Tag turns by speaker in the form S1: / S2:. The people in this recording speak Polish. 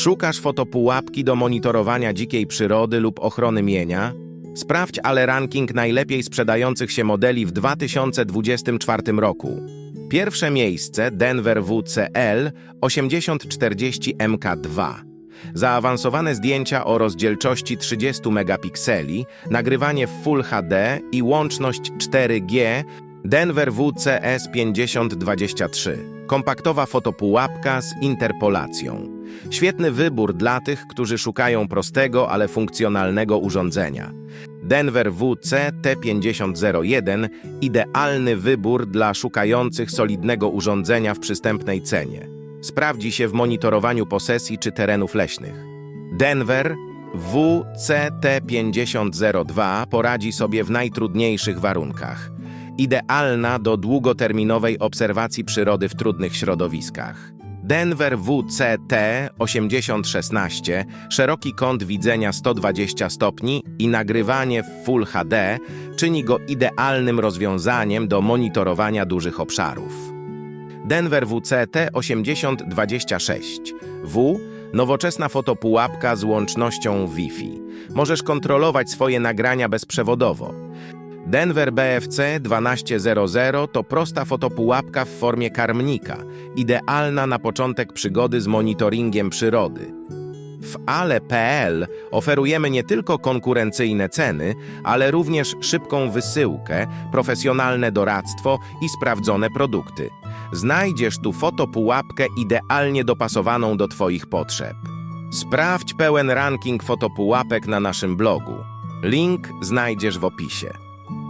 S1: Szukasz fotopułapki do monitorowania dzikiej przyrody lub ochrony mienia? Sprawdź ale ranking najlepiej sprzedających się modeli w 2024 roku. Pierwsze miejsce Denver WCL 8040 MK2. Zaawansowane zdjęcia o rozdzielczości 30 megapikseli, nagrywanie w Full HD i łączność 4G Denver WCS 5023. Kompaktowa fotopułapka z interpolacją. Świetny wybór dla tych, którzy szukają prostego, ale funkcjonalnego urządzenia. Denver WC T5001 idealny wybór dla szukających solidnego urządzenia w przystępnej cenie. Sprawdzi się w monitorowaniu posesji czy terenów leśnych. Denver WCT5002 poradzi sobie w najtrudniejszych warunkach. Idealna do długoterminowej obserwacji przyrody w trudnych środowiskach. Denver WCT 8016, szeroki kąt widzenia 120 stopni i nagrywanie w Full HD czyni go idealnym rozwiązaniem do monitorowania dużych obszarów. Denver WCT 8026 W nowoczesna fotopułapka z łącznością Wi-Fi. Możesz kontrolować swoje nagrania bezprzewodowo. Denver BFC 1200 to prosta fotopułapka w formie karmnika, idealna na początek przygody z monitoringiem przyrody. W ale.pl oferujemy nie tylko konkurencyjne ceny, ale również szybką wysyłkę, profesjonalne doradztwo i sprawdzone produkty. Znajdziesz tu fotopułapkę idealnie dopasowaną do Twoich potrzeb. Sprawdź pełen ranking fotopułapek na naszym blogu. Link znajdziesz w opisie.